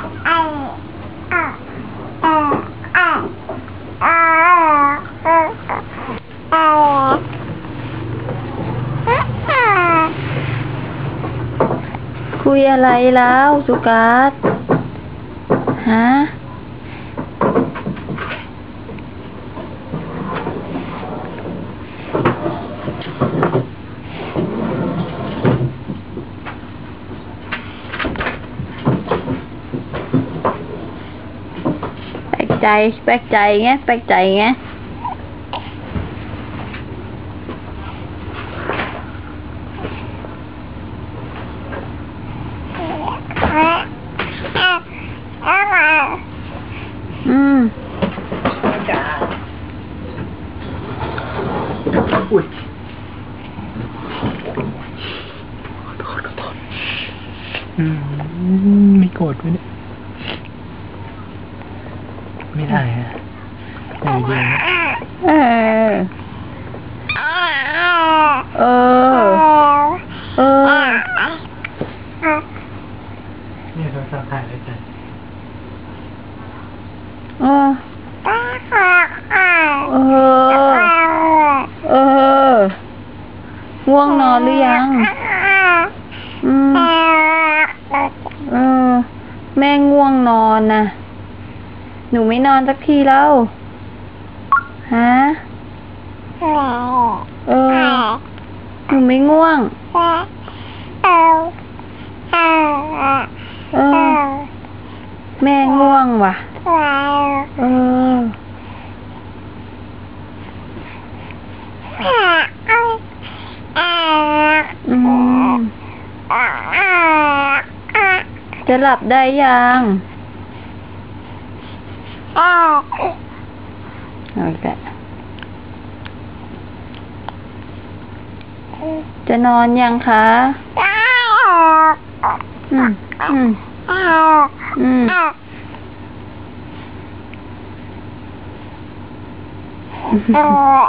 คุยอะไรแล้วสุกัสฮะ ใจแปลกใจไงแปลกใจไงอืมอุ้ยอืมไม่โกรธไหมเนี่ย ไม่ได้ฮะใจเย็นนะเออ เออ เออเนี่ยโทรศัพท์ถ่ายไว้จ้ะเออ เออ เออ ง่วงนอนหรือยัง อืม เออ แม่ง่วงนอนนะ หนูไม่นอนสักทีแล้ว ฮะ เออ หนูไม่ง่วง เออ แม่ง่วงว่ะ เออ อืมจะหลับได้ยัง เอาอีกแล้วจะนอนยังคะอืมอืมอืมอืม เออ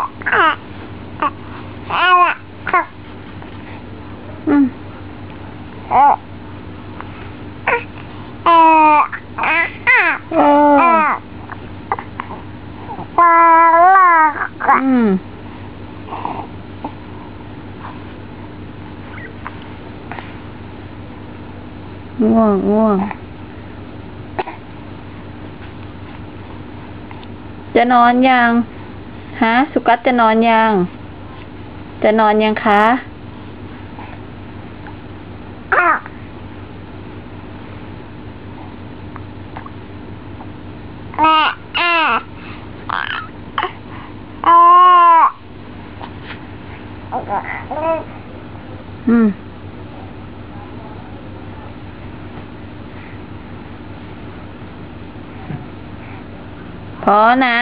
อืมง่วงง่วง จะนอนยัง ฮะ สุกัสจะนอนยัง จะนอนยังคะ อืมพอนะ